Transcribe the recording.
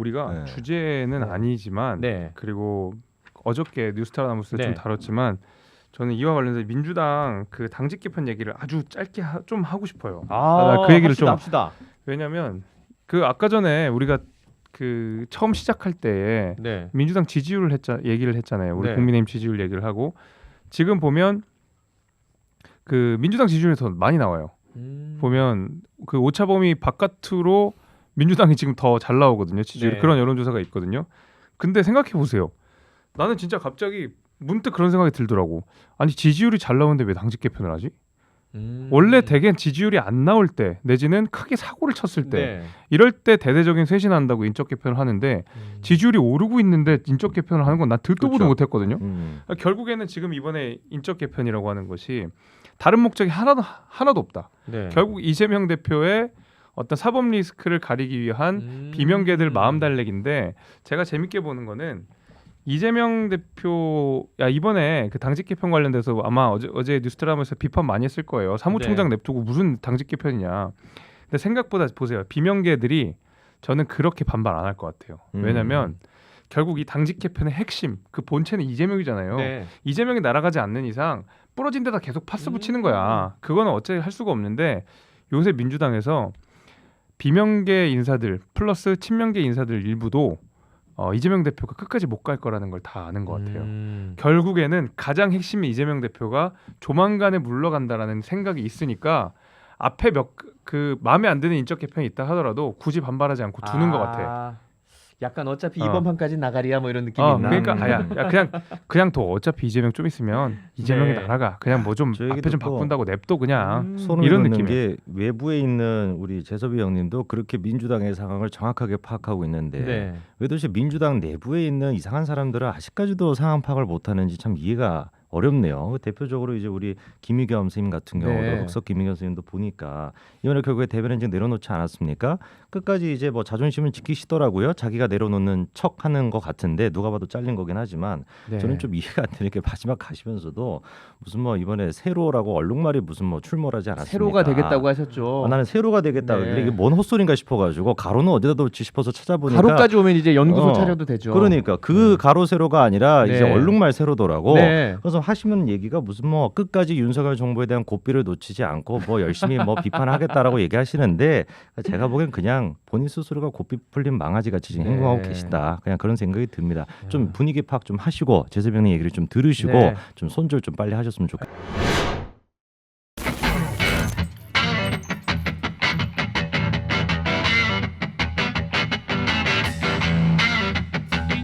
우리가 네. 주제는 네. 아니지만 네. 그리고 어저께 뉴스타라나무스 네. 좀 다뤘지만 저는 이와 관련해서 민주당 그 당직 개편 얘기를 아주 짧게 하, 좀 하고 싶어요. 아, 나그 얘기를 합시다, 좀- 합시다. 왜냐하면 그 아까 전에 우리가 그 처음 시작할 때에 네. 민주당 지지율을 했자 얘기를 했잖아요. 우리 네. 국민의힘 지지율 얘기를 하고 지금 보면 그 민주당 지지율이 더 많이 나와요. 음. 보면 그 오차범위 바깥으로 민주당이 지금 더 잘 나오거든요. 지지율 네. 그런 여론조사가 있거든요. 근데 생각해 보세요. 나는 진짜 갑자기 문득 그런 생각이 들더라고. 아니 지지율이 잘 나오는데 왜 당직 개편을 하지? 음. 원래 대개 지지율이 안 나올 때 내지는 크게 사고를 쳤을 때 네. 이럴 때 대대적인 쇄신한다고 인적 개편을 하는데 음. 지지율이 오르고 있는데 인적 개편을 하는 건난 듣도 보도 그렇죠. 못했거든요. 음. 결국에는 지금 이번에 인적 개편이라고 하는 것이 다른 목적이 하나도 하나도 없다. 네. 결국 이재명 대표의 어떤 사법 리스크를 가리기 위한 음. 비명계들 마음 달래기인데 제가 재밌게 보는 거는 이재명 대표 야 이번에 그 당직 개편 관련돼서 아마 어제 어제 뉴스트라면서 비판 많이 했을 거예요. 사무총장 네. 냅두고 무슨 당직 개편이냐. 근데 생각보다 보세요. 비명계들이 저는 그렇게 반발 안 할 것 같아요. 음. 왜냐하면 결국 이 당직 개편의 핵심 그 본체는 이재명이잖아요. 네. 이재명이 날아가지 않는 이상 부러진 데다 계속 파스 붙이는 음. 거야. 그거는 어차피 할 수가 없는데 요새 민주당에서 비명계 인사들 플러스 친명계 인사들 일부도 어, 이재명 대표가 끝까지 못 갈 거라는 걸 다 아는 것 같아요. 음. 결국에는 가장 핵심이 이재명 대표가 조만간에 물러간다라는 생각이 있으니까 앞에 몇 그 마음에 안 드는 인적 개편이 있다 하더라도 굳이 반발하지 않고 두는 것 같아. 아, 약간 어차피 어. 이번 판까지 나가리야 뭐 이런 느낌이 어, 있나? 그러니까 음. 아야, 야, 그냥 그냥 둬. 어차피 이재명 좀 있으면 이재명이 네. 날아가. 그냥 뭐 좀저 앞에 얘기도 좀또 바꾼다고 냅둬 그냥. 음. 손을 이런 이런 는 느낌이에요. 게 외부에 있는 우리 재섭이 형님도 그렇게 민주당의 상황을 정확하게 파악하고 있는데 네. 왜 도대체 민주당 내부에 있는 이상한 사람들은 아직까지도 상황 파악을 못하는지 참 이해가 어렵네요. 대표적으로 이제 우리 김희겸 선생님 같은 경우도 네. 흑석 김희겸 선생님도 보니까 이번에 결국에 대변 인증 내려놓지 않았습니까? 끝까지 이제 뭐 자존심을 지키시더라고요. 자기가 내려놓는 척하는 것 같은데 누가 봐도 잘린 거긴 하지만 네. 저는 좀 이해가 안 되는 게 마지막 가시면서도 무슨 뭐 이번에 세로라고 얼룩말이 무슨 뭐 출몰하지 않았습니까? 세로가 되겠다고 하셨죠. 아, 나는 세로가 되겠다. 네. 근데 이게 뭔 헛소리인가 싶어가지고 가로는 어디다 놓지 싶어서 찾아보니까 가로까지 오면 이제 연구소 어, 차려도 되죠. 그러니까 그 네. 가로 세로가 아니라 이제 네. 얼룩말 세로더라고. 네. 그래서 하시는 얘기가 무슨 뭐 끝까지 윤석열 정부에 대한 고삐를 놓치지 않고 뭐 열심히 뭐 비판하겠다라고 얘기하시는데 제가 보기엔 그냥 본인 스스로가 고삐 풀린 망아지 같이 지금 네. 행동하고 계시다. 그냥 그런 생각이 듭니다. 좀 분위기 파악 좀 하시고 제세병의 얘기를 좀 들으시고 네. 좀 손절 좀 빨리 하셨으면 좋겠습니다.